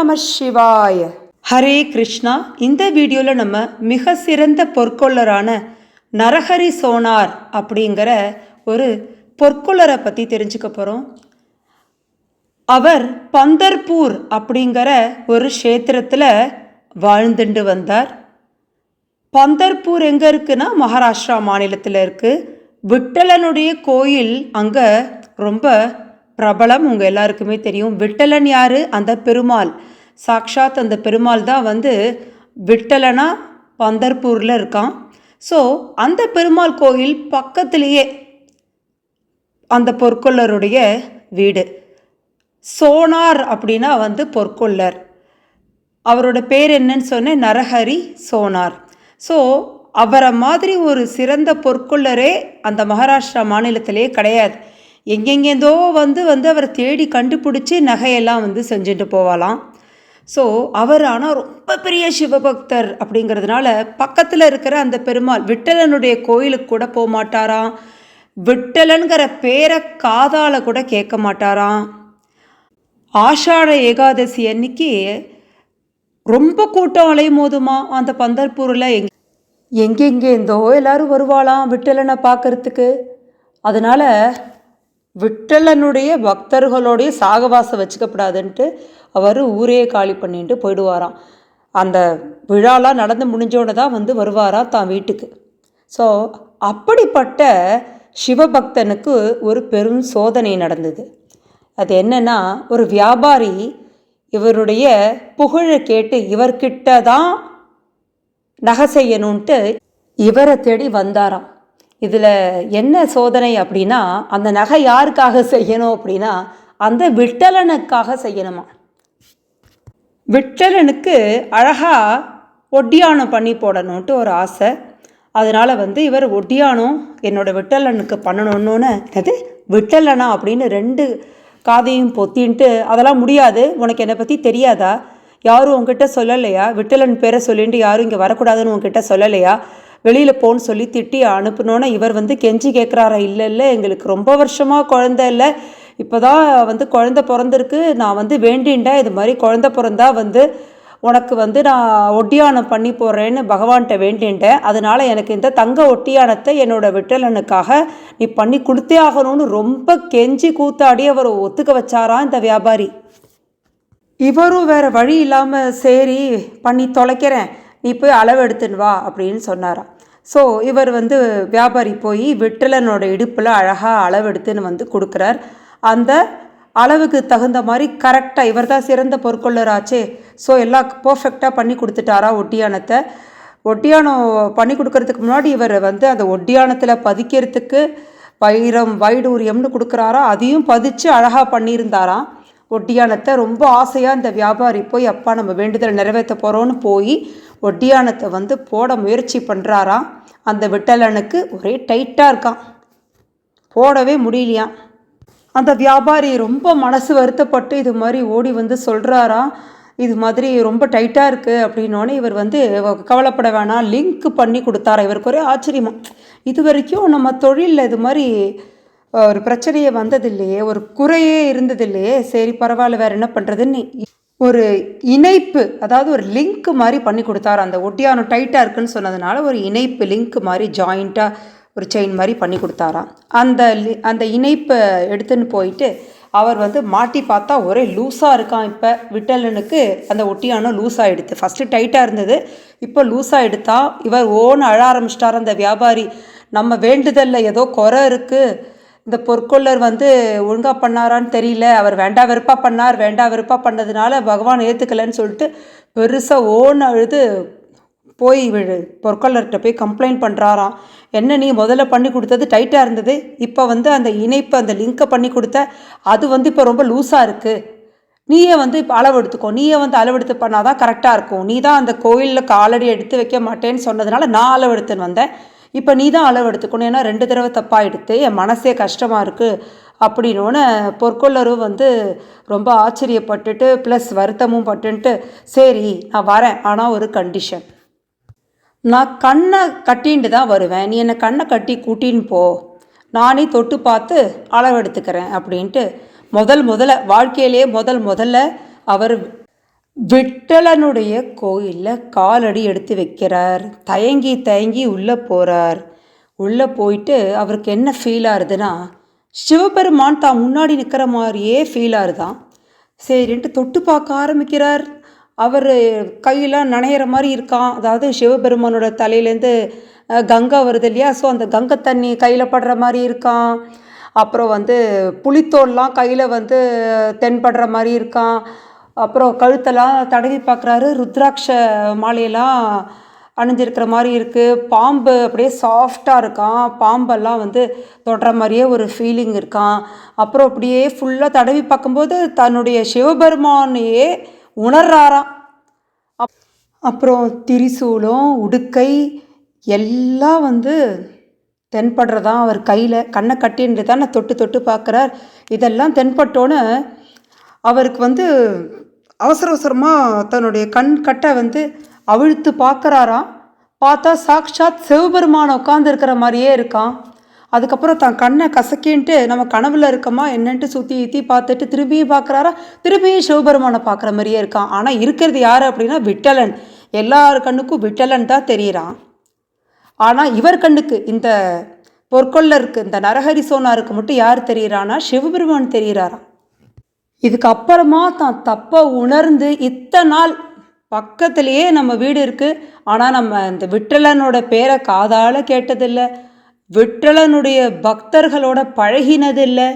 நம சிவாய. ஹரே கிருஷ்ணா. இந்த வீடியோவில் நம்ம மிக சிறந்த பொற்கொள்ளரான நரஹரி சோனார் அப்படிங்கிற ஒரு பொற்கொள்ளரை பற்றி தெரிஞ்சுக்க போகிறோம் அவர் பந்தர்பூர் அப்படிங்கிற ஒரு க்ஷேத்திரத்தில் வாழ்ந்துட்டு வந்தார். பந்தர்பூர் எங்கே இருக்குன்னா மகாராஷ்டிரா மாநிலத்தில் இருக்குது விட்டலனுடைய கோயில் அங்கே ரொம்ப பிரபலம். உங்கள் எல்லாருக்குமே தெரியும். விட்டலன் யார்? அந்த பெருமாள். சாக்ஷாத் அந்த பெருமாள் தான் வந்து விட்டலனா பந்தர்பூரில் இருக்கான். ஸோ அந்த பெருமாள் கோயில் பக்கத்திலேயே அந்த பொற்கொள்ளருடைய வீடு. சோனார் அப்படின்னா வந்து பொற்கொள்ளர். அவரோட பேர் என்னன்னு சொன்னேன் நரஹரி சோனார். ஸோ அவரை மாதிரி ஒரு சிறந்த பொற்கொள்ளரே அந்த மகாராஷ்டிரா மாநிலத்திலே கிடையாது. எங்கெங்கேந்தோ வந்து வந்து அவரை தேடி கண்டுபிடிச்சி நகையெல்லாம் வந்து செஞ்சுட்டு போவாலாம் ஸோ அவர் ஆனால் ரொம்ப பெரிய சிவபக்தர் அப்படிங்கிறதுனால பக்கத்தில் இருக்கிற அந்த பெருமாள் விட்டலனுடைய கோயிலுக்கு கூட போக மாட்டாராம். விட்டலன்கிற பேரை காதால் கூட கேட்க மாட்டாராம். ஆஷாட ஏகாதசி அன்னைக்கு ரொம்ப கூட்டம் அலையும் போதுமா அந்த பந்தர்பூரில்? எங் எங்கெங்கேருந்தோ எல்லாரும் வருவாளாம் விட்டலனை பார்க்கறதுக்கு. அதனால் விட்டலனுடைய பக்தர்களுடைய சாகவாசம் வச்சுக்கப்படாதுன்ட்டு அவர் ஊரையே காலி பண்ணிட்டு போயிடுவாராம். அந்த விழாலாம் நடந்து முடிஞ்சோடனே தான் வந்து வருவாராம் தான் வீட்டுக்கு. ஸோ அப்படிப்பட்ட சிவபக்தனுக்கு ஒரு பெரும் சோதனை நடந்தது. அது என்னென்னா ஒரு வியாபாரி இவருடைய புகழை கேட்டு இவர்கிட்ட தான் நகை செய்யணுன்ட்டு இவரை தேடி வந்தாராம். இதில் என்ன சோதனை அப்படின்னா அந்த நகை யாருக்காக செய்யணும் அப்படின்னா அந்த விட்டலனுக்காக செய்யணுமா? விட்டலனுக்கு அழகாக ஒட்டியானம் பண்ணி போடணுன்ட்டு ஒரு ஆசை. அதனால் வந்து இவர் ஒட்டியானம் என்னோடய விட்டலனுக்கு பண்ணணும்னு அது விட்டலனா அப்படின்னு ரெண்டு காதையும் பொத்தின்ட்டு அதெல்லாம் முடியாது. உனக்கு என்னை பற்றி தெரியாதா? யாரும் உங்ககிட்ட சொல்லலையா? விட்டலன் பேரை சொல்லிட்டு யாரும் இங்கே வரக்கூடாதுன்னு உங்ககிட்ட சொல்லலையா? வெளியில் போன்னு சொல்லி திட்டி அனுப்பினோன்னே இவர் வந்து கெஞ்சி கேட்குறாரா இல்லை இல்லை எங்களுக்கு ரொம்ப வருஷமாக குழந்த இல்லை. இப்போ தான் வந்து குழந்த பிறந்திருக்கு. நான் வந்து வேண்டின்டேன் இது மாதிரி குழந்த பிறந்தா வந்து உனக்கு வந்து நான் ஒட்டியானம் பண்ணி போடுறேன்னு பகவான்கிட்ட வேண்டின்ட்டேன் அதனால் எனக்கு இந்த தங்க ஒட்டியானத்தை என்னோடய விட்டலனுக்காக நீ பண்ணி கொடுத்தே ஆகணும்னு ரொம்ப கெஞ்சி கூத்தாடி அவர் ஒத்துக்க வச்சாராம் இந்த வியாபாரி? இவரும் வேறு வழி இல்லாமல் சரி பண்ணி தொலைக்கிறேன். நீ போய் அளவு எடுத்துன்னு வா அப்படின்னு சொன்னாராம். ஸோ இவர் வந்து வியாபாரி போய் விட்டலனோட இடுப்பில் அழகாக அளவு எடுத்துன்னு வந்து கொடுக்குறார். அந்த அளவுக்கு தகுந்த மாதிரி கரெக்டாக இவர் தான் சிறந்த பொற்கொள்ளராச்சே. ஸோ எல்லாம் பர்ஃபெக்டாக பண்ணி கொடுத்துட்டாரா ஒட்டியானத்தை. ஒட்டியானம் பண்ணி கொடுக்கறதுக்கு முன்னாடி இவர் வந்து அந்த ஒட்டியானத்தில் பதிக்கிறதுக்கு வைரம் வைடூரியம்னு கொடுக்குறாரா அதையும் பதித்து அழகாக பண்ணியிருந்தாராம். ஒட்டியானத்தை ரொம்ப ஆசையாக இந்த வியாபாரி போய் அப்பா நம்ம வேண்டுதல் நிறைவேற்ற போகிறோன்னு போய் ஒட்டியானத்தை வந்து போட முயற்சி பண்ணுறாராம் அந்த விட்டலனுக்கு ஒரே டைட்டாக இருக்கான். போடவே முடியலையாம் அந்த வியாபாரி ரொம்ப மனசு வருத்தப்பட்டு இது மாதிரி ஓடி வந்து சொல்கிறாராம் இது மாதிரி ரொம்ப டைட்டாக இருக்குது அப்படின்னோடனே இவர் வந்து கவலைப்பட வேணாம் லிங்க் பண்ணி கொடுத்தாரா? இவருக்கு ஒரே ஆச்சரியமாக இது வரைக்கும் நம்ம தொழிலில் இது மாதிரி ஒரு பிரச்சனையே வந்ததில்லையே ஒரு குறையே இருந்ததில்லையே சரி பரவாயில்ல வேறு என்ன பண்ணுறதுன்னு ஒரு இணைப்பு அதாவது ஒரு லிங்க் மாதிரி பண்ணி கொடுத்தாரு. அந்த ஒட்டியானம் டைட்டாக இருக்குன்னு சொன்னதுனால ஒரு இணைப்பு லிங்க் மாதிரி ஜாயிண்ட்டாக ஒரு செயின் மாதிரி பண்ணி கொடுத்தாராம். அந்த லி அந்த இணைப்பை எடுத்துன்னு போயிட்டு அவர் வந்து மாட்டி பார்த்தா ஒரே லூஸாக இருக்கான் இப்போ. விட்டலனுக்கு அந்த ஒட்டியானம் லூஸாக எடுத்து ஃபஸ்ட்டு டைட்டாக இருந்தது. இப்போ லூஸாக எடுத்தா இவர் ஓன்னு அழ ஆரம்பிச்சிட்டார். அந்த வியாபாரி நம்ம வேண்டுதலில் ஏதோ குறை இருக்குது இந்த பொற்கொள்ளர் வந்து ஒழுங்காக பண்ணாரான்னு தெரியல. அவர் வேண்டா வெறுப்பாக பண்ணார் வேண்டா வெறுப்பாக பண்ணதுனால பகவான் ஏற்றுக்கலைன்னு சொல்லிட்டு பெருசாக ஓன் அழுது போய் பொற்கொள்ளர்கிட்ட போய் கம்ப்ளைண்ட் பண்ணுறாராம் என்ன நீ முதல்ல பண்ணி கொடுத்தது டைட்டாக இருந்தது? இப்போ வந்து அந்த இணைப்பு அந்த லிங்க்கை பண்ணி கொடுத்த அது வந்து இப்போ ரொம்ப லூஸாக இருக்குது நீயே வந்து இப்போ அளவு எடுத்துக்கோ. நீயே வந்து அளவெடுத்து பண்ணால் தான் கரெக்டாக இருக்கும். நீ தான் அந்த கோயிலில் காலடி எடுத்து வைக்க மாட்டேன்னு சொன்னதுனால நான் அளவு எடுத்துன்னு வந்தேன். இப்போ நீ தான் அளவு எடுத்துக்கணும். ஏன்னா ரெண்டு தடவை தப்பாக எடுத்து என் மனசே கஷ்டமாக இருக்குது அப்படின்னோன்னு பொற்கொள்ளரும் வந்து ரொம்ப ஆச்சரியப்பட்டுட்டு ப்ளஸ் வருத்தமும் பட்டுன்ட்டு சரி நான் வரேன். ஆனால் ஒரு கண்டிஷன் நான் கண்ணை கட்டின்ட்டு தான் வருவேன். நீ என்னை கண்ணை கட்டி கூட்டின்னு போ. நானே தொட்டு பார்த்து அளவு எடுத்துக்கிறேன் அப்படின்ட்டு முதல் முதல்ல வாழ்க்கையிலே முதல் முதல்ல அவர் விட்டலனுடைய கோயிலில் காலடி எடுத்து வைக்கிறார். தயங்கி தயங்கி உள்ளே போகிறார் உள்ளே போயிட்டு அவருக்கு என்ன ஃபீல் ஆகுதுன்னா சிவபெருமான் தான் முன்னாடி நிற்கிற மாதிரியே ஃபீல் ஆகுதான் சரின்ட்டு தொட்டு பார்க்க ஆரம்பிக்கிறார். அவர் கையெல்லாம் நனையிற மாதிரி இருக்கான். அதாவது சிவபெருமானோட தலையிலேருந்து கங்கை வருது இல்லையா? ஸோ அந்த கங்கை தண்ணி கையில் படுற மாதிரி இருக்கான். அப்புறம் வந்து புளித்தோல்லாம் கையில் வந்து தென்படுற மாதிரி இருக்கான். அப்புறம் கழுத்தெல்லாம் தடவி பார்க்குறாரு. ருத்ராட்ச மாலையெல்லாம் அணிஞ்சிருக்கிற மாதிரி இருக்குது பாம்பு அப்படியே சாஃப்டாக இருக்கான். பாம்பெல்லாம் வந்து தொடுற மாதிரியே ஒரு ஃபீலிங் இருக்கான். அப்புறம் அப்படியே ஃபுல்லாக தடவி பார்க்கும்போது தன்னுடைய சிவபெருமானையே உணர்றாராம். அப்- அப்புறம் திரிசூலம் உடுக்கை எல்லாம் வந்து தென்படுறதான் அவர் கையில். கண்ணை கட்டின்னு தானே தொட்டு தொட்டு பார்க்குறார். இதெல்லாம் தென்பட்டோன்னு அவருக்கு வந்து அவசர அவசரமாக தன்னுடைய கண் கட்டை வந்து அவிழ்த்து பார்க்குறாராம். பார்த்தா சாக்ஷாத் சிவபெருமானை உட்காந்துருக்கிற மாதிரியே இருக்கான் அதுக்கப்புறம் தன் கண்ணை கசக்கின்ட்டு நம்ம கனவில் இருக்கமா என்னன்ட்டு சுற்றி ஈத்தி பார்த்துட்டு திரும்பியும் பார்க்குறாரா? திரும்பியும் சிவபெருமானை பார்க்குற மாதிரியே இருக்கான் ஆனால் இருக்கிறது யார் அப்படின்னா விட்டலன். எல்லார் கண்ணுக்கும் விட்டலன் தான் தெரியிறான் ஆனால் இவர் கண்ணுக்கு இந்த பொற்கொள்ளருக்கு இந்த நரஹரி சோனாருக்கு மட்டும் யார் தெரியிறான்னா சிவபெருமான் தெரிகிறாராம் இதுக்கப்புறமா தான் தப்பை உணர்ந்து இத்தனை நாள் பக்கத்துலேயே நம்ம வீடு இருக்குது ஆனால் நம்ம இந்த விட்டலனோட பேரை காதால் கேட்டதில்லை. விட்டலனுடைய பக்தர்களோட பழகினதில்லை.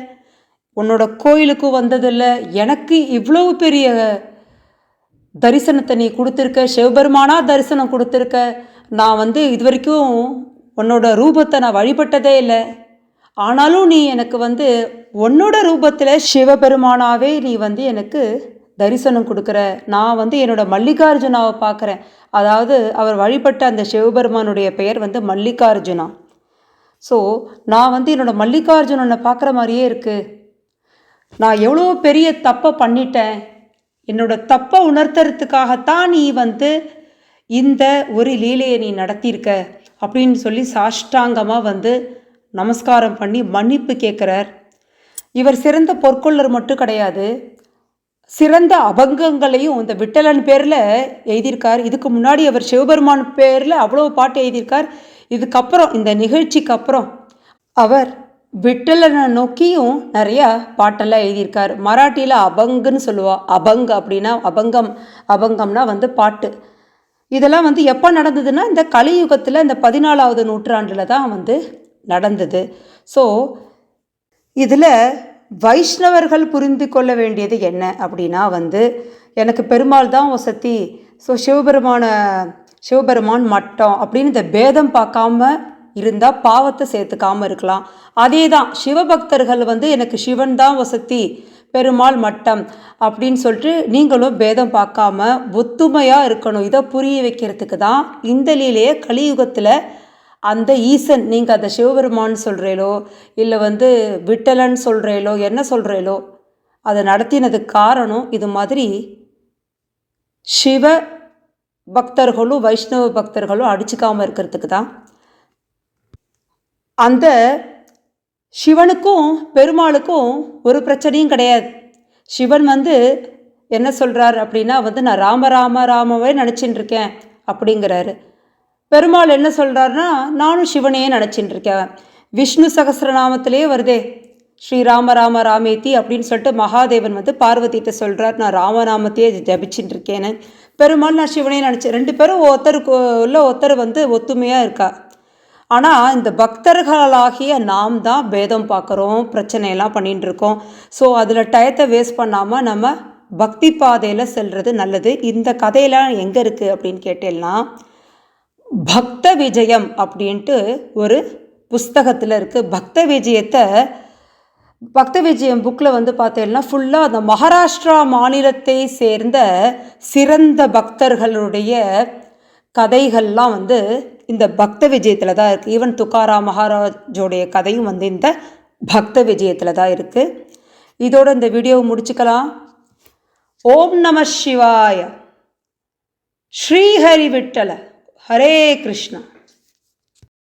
உன்னோட கோயிலுக்கு வந்ததில்லை. எனக்கு இவ்வளவு பெரிய தரிசனத்தை நீ கொடுத்துருக்க சிவபெருமானா தரிசனம் கொடுத்துருக்க. நான் வந்து இது வரைக்கும் உன்னோட ரூபத்தை நான் வழிபட்டதே இல்லை. ஆனாலும் நீ எனக்கு வந்து உன்னோட ரூபத்தில் சிவபெருமானாவே நீ வந்து எனக்கு தரிசனம் கொடுக்குற. நான் வந்து என்னோட மல்லிகார்ஜுனாவை பார்க்குறேன். அதாவது அவர் வழிபட்ட அந்த சிவபெருமானுடைய பெயர் வந்து மல்லிகார்ஜுனா. ஸோ நான் வந்து என்னோட மல்லிகார்ஜுனனை பார்க்குற மாதிரியே இருக்குது நான் எவ்வளோ பெரிய தப்பை பண்ணிட்டேன். என்னோட தப்பை உணர்த்துறதுக்காகத்தான் நீ வந்து இந்த ஒரு லீலையை நீ நடத்தியிருக்க அப்படின்னு சொல்லி சாஷ்டாங்கமாக வந்து நமஸ்காரம் பண்ணி மன்னிப்பு கேட்குறார். இவர் சிறந்த பொற்கொள்ளர் மட்டும் கிடையாது சிறந்த அபங்கங்களையும் இந்த விட்டலன் பேரில் எழுதியிருக்கார். இதுக்கு முன்னாடி அவர் சிவபெருமான் பேரில் அவ்வளோ பாட்டு எழுதியிருக்கார். இதுக்கப்புறம் இந்த நிகழ்ச்சிக்கு அப்புறம் அவர் விட்டலனை நோக்கியும் நிறையா பாட்டெல்லாம் எழுதியிருக்கார். மராட்டியில் அபங்குன்னு சொல்லுவாள் அபங் அப்படின்னா அபங்கம் அபங்கம்னா வந்து பாட்டு. இதெல்லாம் வந்து எப்போ நடந்ததுன்னா இந்த கலியுகத்தில் இந்த பதினாலாவது நூற்றாண்டில் தான் வந்து நடந்தது. ஸோ இதில் வைஷ்ணவர்கள் புரிந்து கொள்ள வேண்டியது என்ன அப்படின்னா வந்து எனக்கு பெருமாள் தான் வசதி ஸோ சிவபெருமான சிவபெருமான் மட்டம் அப்படின்னு இந்த பேதம் பார்க்காம இருந்தால் பாவத்தை சேர்த்துக்காம இருக்கலாம். அதே தான் சிவபக்தர்கள் வந்து எனக்கு சிவன் தான் வசதி பெருமாள் மட்டம் அப்படின்னு சொல்லிட்டு நீங்களும் பேதம் பார்க்காம ஒத்துமையாக இருக்கணும். இதை புரிய வைக்கிறதுக்கு தான் இந்த லீலையை கலியுகத்தில் அந்த ஈசன் நீங்கள் அதை சிவபெருமான் சொல்கிறீங்களோ இல்லை வந்து விட்டலன் சொல்கிறீங்களோ என்ன சொல்கிறீங்களோ அதை நடத்தினதுக்கு காரணம் இது மாதிரி சிவ பக்தர்களும் வைஷ்ணவ பக்தர்களும் அடிச்சுக்காமல் இருக்கிறதுக்கு தான். அந்த சிவனுக்கும் பெருமாளுக்கும் ஒரு பிரச்சனையும் கிடையாது. சிவன் வந்து என்ன சொல்கிறார் அப்படின்னா வந்து நான் ராம ராம ராமவே நினச்சின்னு இருக்கேன் அப்படிங்கிறாரு. பெருமாள் என்ன சொல்கிறாருன்னா நானும் சிவனையே நினச்சின்னு இருக்கேன் விஷ்ணு சகஸ்ரநாமத்திலே வருதே. ஸ்ரீ ராம ராம ராமேத்தி அப்படின்னு சொல்லிட்டு மகாதேவன் வந்து பார்வதியிட்ட சொல்கிறார் நான் ராமநாமத்தையே ஜபிச்சுட்டு இருக்கேன்னு பெருமாள் நான் சிவனையே நினச்சேன் ரெண்டு பேரும் ஒருத்தருக்கு உள்ள ஒருத்தர் வந்து ஒத்துமையாக இருக்கா? ஆனால் இந்த பக்தர்களாகிய நாம் தான் பேதம் பார்க்குறோம் பிரச்சனையெல்லாம் பண்ணிகிட்டு இருக்கோம் ஸோ அதில் டயத்தை வேஸ்ட் பண்ணாமல் நம்ம பக்தி பாதையில் செல்வது நல்லது. இந்த கதையெல்லாம் எங்கே இருக்குது அப்படின்னு கேட்டேன்னா பக்த விஜயம் அப்படின்ட்டு ஒரு புஸ்தகத்தில் இருக்குது பக்த விஜயத்தை பக்த விஜயம் புக்கில் வந்து பார்த்தீங்கன்னா ஃபுல்லாக அந்த மகாராஷ்டிரா மாநிலத்தை சேர்ந்த சிறந்த பக்தர்களுடைய கதைகள்லாம் வந்து இந்த பக்த விஜயத்தில் தான் இருக்குது ஈவன் துக்காரா மகாராஜோடைய கதையும் வந்து இந்த பக்த விஜயத்தில் தான் இருக்குது இதோட இந்த வீடியோவை முடிச்சுக்கலாம். ஓம் நம சிவாய. ஸ்ரீஹரி விட்டலை ஹரே கிருஷ்ணா